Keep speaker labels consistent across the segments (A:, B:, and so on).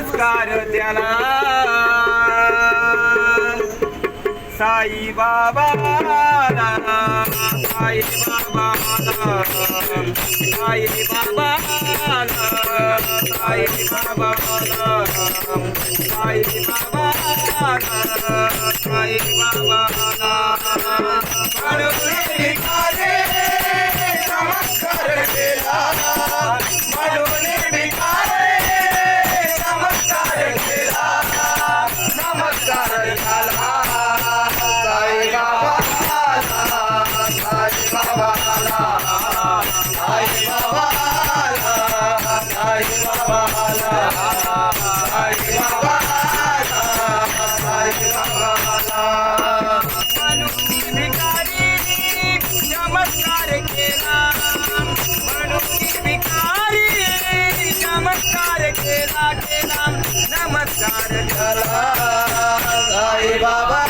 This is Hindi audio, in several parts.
A: नमस्कार त्याला. साई बाबा साई बाबा साई बाबा साई बाबा साई बाबाला. साई बाबा বাবা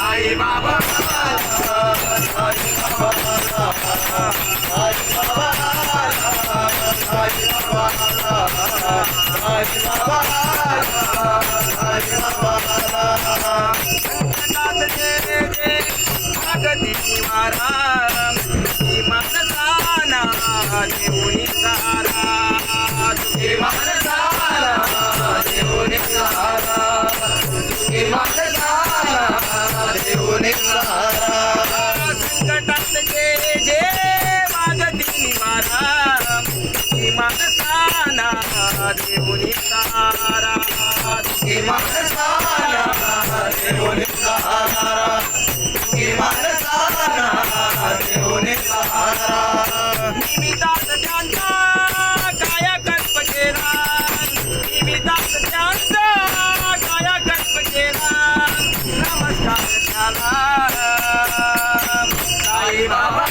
A: Hare Baba, Hare Baba, Hare Baba. मुनि सहारा दुखी मन सारा हरे मुनि सारा दुखी मन सहारा रे मुनि सहारा निमिदास जानता काया कल्प केरा निमिदास जानता काया कल्प केरा नमस्कार झाला साई बाबा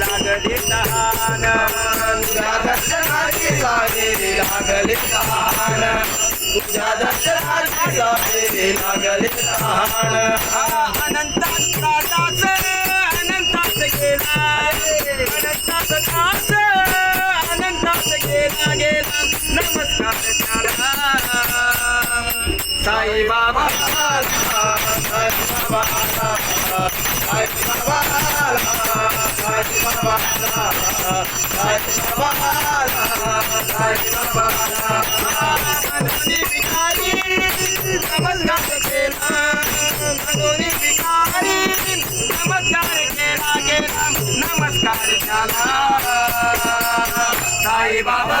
A: लागली लहान तुझ्या दर्शनाची लागली लागली लहान तुझ्या दर्शनाची लागली लागली लहान अनंताचा दास साई बाबा नमस्कार नमस्कार साई बाबा